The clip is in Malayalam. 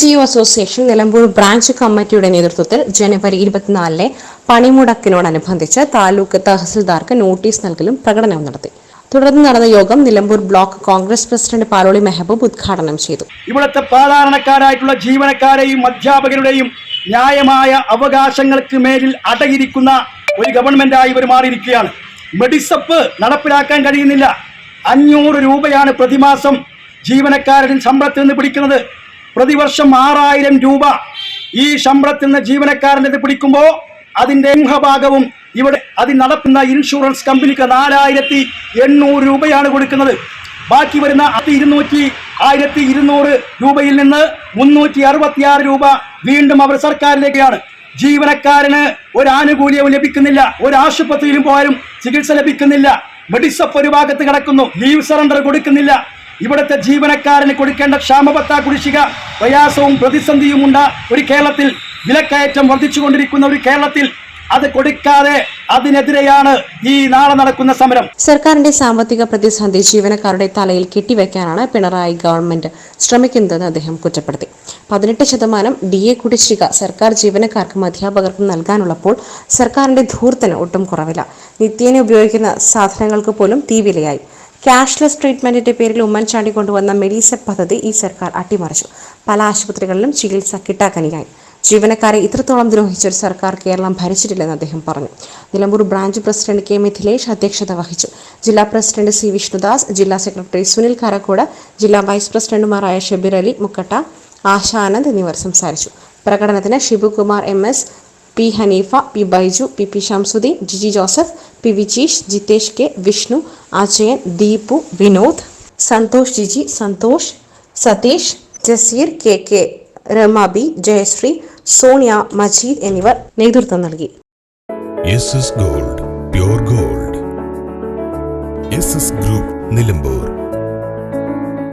G O association Nilambur branch കമ്മിറ്റിയുടെ നേതൃത്വത്തിൽ ജനുവരി ഇരുപത്തിനാലിലെ പണിമുടക്കിനോടനുബന്ധിച്ച് താലൂക്ക് തഹസിൽദാർക്ക് നോട്ടീസ് നൽകലും പ്രകടനവും നടത്തി. തുടർന്ന് നടന്ന യോഗം നിലമ്പൂർ ബ്ലോക്ക് കോൺഗ്രസ് പ്രസിഡന്റ് പാലോളി മെഹബൂബ് ഉദ്ഘാടനം ചെയ്തു. ഇവിടുത്തെ സാധാരണക്കാരായിട്ടുള്ള ജീവനക്കാരെയും അധ്യാപകരുടെയും ന്യായമായ അവകാശങ്ങൾക്ക് മേലിൽ അടയിരിക്കുന്ന ഒരു ഗവൺമെന്റായി ഇവർ മാറിയിരിക്കുകയാണ്. മെഡിസപ്പ് നടപ്പിലാക്കാൻ കഴിയുന്നില്ല. അഞ്ഞൂറ് രൂപയാണ് പ്രതിമാസം ജീവനക്കാരൻ ശമ്പളത്തിൽ നിന്ന് പിടിക്കുന്നത്. പ്രതിവർഷം ആറായിരം രൂപ ഈ ശമ്പളത്തിൽ നിന്ന് ജീവനക്കാരന്റെ പിടിക്കുമ്പോൾ അതിന്റെ സിംഹഭാഗവും ഇവിടെ അതിൽ നടത്തുന്ന ഇൻഷുറൻസ് കമ്പനിക്ക് നാലായിരത്തി എണ്ണൂറ് രൂപയാണ് കൊടുക്കുന്നത്. ബാക്കി വരുന്ന ഇരുന്നൂറ്റി ആയിരത്തി ഇരുന്നൂറ് രൂപയിൽ നിന്ന് മുന്നൂറ്റി അറുപത്തിയാറ് രൂപ വീണ്ടും അവർ സർക്കാരിലേക്കാണ്. ജീവനക്കാരന് ഒരു ആനുകൂല്യവും ലഭിക്കുന്നില്ല. ഒരു ആശുപത്രിയിലും പോയാലും ചികിത്സ ലഭിക്കുന്നില്ല. മെഡിസപ്പ് ഒരു ഭാഗത്ത് കിടക്കുന്നു. ലീവ് സറണ്ടർ കൊടുക്കുന്നില്ല. ഇവിടുത്തെ ജീവനക്കാരന് കൊടുക്കേണ്ട ക്ഷാമബത്ത കുടിശ്ശിക പ്രയാസവും പ്രതിസന്ധിയും ഉണ്ട ഒരു കേരളത്തിൽ വിലക്കയറ്റം വർദ്ധിച്ചുകൊണ്ടിരിക്കുന്ന ഒരു കേരളത്തിൽ അത് കൊടുക്കാതെ അതിനെതിരെയാണ് ഈ നാളെ നടക്കുന്ന സമരം. സർക്കാരിന്റെ സാമ്പത്തിക പ്രതിസന്ധി ജീവനക്കാരുടെ തലയിൽ കെട്ടിവെക്കാനാണ് പിണറായി ഗവൺമെന്റ് ശ്രമിക്കുന്നതെന്ന് അദ്ദേഹം കുറ്റപ്പെടുത്തി. പതിനെട്ട് ശതമാനം ഡി എ കുടിശ്ശിക സർക്കാർ ജീവനക്കാർക്കും അധ്യാപകർക്കും നൽകാനുള്ളപ്പോൾ സർക്കാരിന്റെ ധൂർത്തിന് ഒട്ടും കുറവില്ല. നിത്യേന ഉപയോഗിക്കുന്ന സാധനങ്ങൾക്ക് പോലും തീവിലയായി ക്യാഷ്ലെസ് ട്രീറ്റ്മെന്റിന്റെ പേരിൽ ഉമ്മൻചാണ്ടി കൊണ്ടുവന്ന മെഡിസെറ്റ് പദ്ധതി ഈ സർക്കാർ അട്ടിമറിച്ചു. പല ആശുപത്രികളിലും ചികിത്സ കിട്ടാക്കനിയായി. ജീവനക്കാരെ ഇത്രത്തോളം ദ്രോഹിച്ച ഒരു സർക്കാർ കേരളം ഭരിച്ചിട്ടില്ലെന്ന് അദ്ദേഹം പറഞ്ഞു. Nilambur branch president K Mithilesh അധ്യക്ഷത വഹിച്ചു. ജില്ലാ പ്രസിഡന്റ് സി വിഷ്ണുദാസ് ജില്ലാ സെക്രട്ടറി സുനിൽ കാരക്കോട് ജില്ലാ വൈസ് പ്രസിഡന്റുമാരായ ഷബീർ അലി മുക്കട്ട ആശാനന്ദ് എന്നിവർ സംസാരിച്ചു. പ്രകടനത്തിന് Shibukumar M S P Haneefa P Baiju P P Shamsudheen Jiji Joseph P Vijeesh Jithesh K Vishnu Ajayan Deepu Vinod Santhosh Jiji Santhosh Satheesh Jaseer K K Ramabi Jayashree Sonia Majeed എന്നിവർ നേതൃത്വം നൽകി. Gold gold. ഗ്രൂപ്പ് നിലമ്പൂർ.